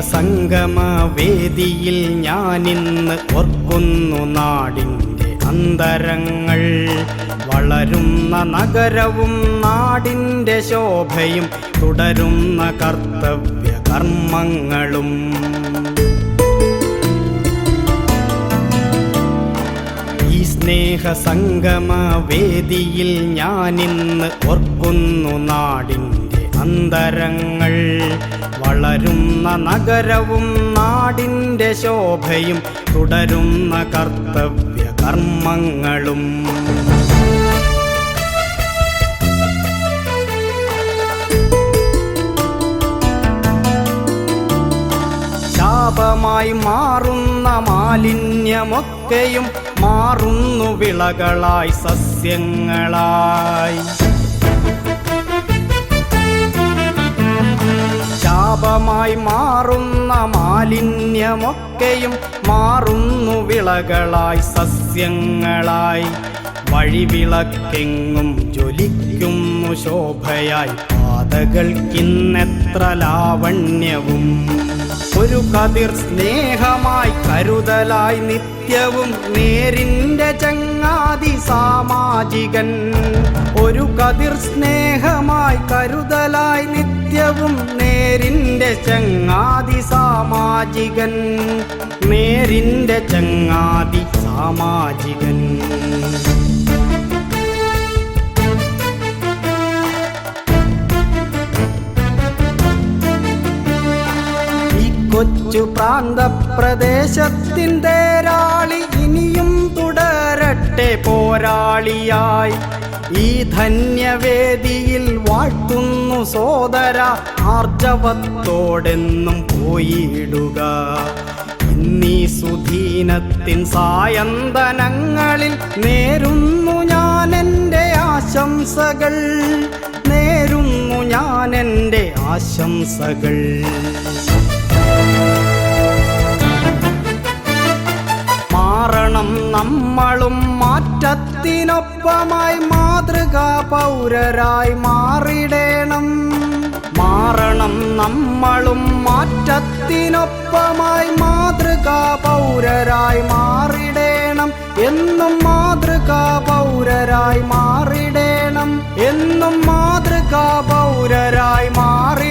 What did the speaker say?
സംഗമ വേദിയിൽ ഞാനിന്ന് ഓർക്കുന്നു നാടിന്റെ അന്തരങ്ങൾ. വളരുന്ന നഗരവും നാടിന്റെ ശോഭയും തുടരുന്ന കർത്തവ്യ കർമ്മങ്ങളും ഈ സ്നേഹ സംഗമ വേദിയിൽ ഞാനിന്ന് ഓർക്കുന്നു നാടിന്റെ അന്തരങ്ങൾ വളരുന്ന നഗരവും നാടിന്റെ ശോഭയും തുടരുന്ന കർത്തവ്യ കർമ്മങ്ങളും. ശാപമായി മാറുന്ന മാലിന്യമൊക്കെയും മാറുന്നു വിളകളായി സസ്യങ്ങളായി. ശാപമായി മാറുന്ന മാലിന്യമൊക്കെയും മാറുന്നു വിളകളായി സസ്യങ്ങളായി. വഴിവിളക്കെങ്ങും ജ്വലിക്കുന്നു ശോഭയായി. പാതകൾക്കിന്നെത്ര ലാവണ്യവും. ഒരു കതിർ സ്നേഹമായി കരുതലായി നിത്യവും നേരിന്റെ ചങ്ങാതി സാമാജികൻ. ഒരു കതിർ സ്നേഹമായി കരുതലായി നിത്യവും നേരിന്റെ ചങ്ങാതി സാമാജികൻ നേരിന്റെ ചങ്ങാതി സാമാജികൻ. കൊച്ചു പ്രാന്തപ്രദേശത്തിൻ തേരാളി ഇനിയും തുടരട്ടെ പോരാളിയായി. ഈ ധന്യവേദിയിൽ വാഴ്ത്തുന്നു സോദര ആർജവത്തോടെന്നും പോയിടുക. ഇന്നീ സുധീനത്തിൻ സായന്തനങ്ങളിൽ നേരുന്നു ഞാൻ എന്റെ ആശംസകൾ. നേരുന്നു ഞാൻ എന്റെ ആശംസകൾ. മാറണം നമ്മളും മാറ്റത്തിനൊപ്പമായി മാതൃകാ പൗരരായി മാറിടേണം. മാറണം നമ്മളും മാറ്റത്തിനൊപ്പമായി മാതൃകാ പൗരരായി മാറിടേണം. എന്നും മാതൃകാ പൗരരായി മാറിടേണം. എന്നും മാതൃകാ പൗരരായി മാറിടേണം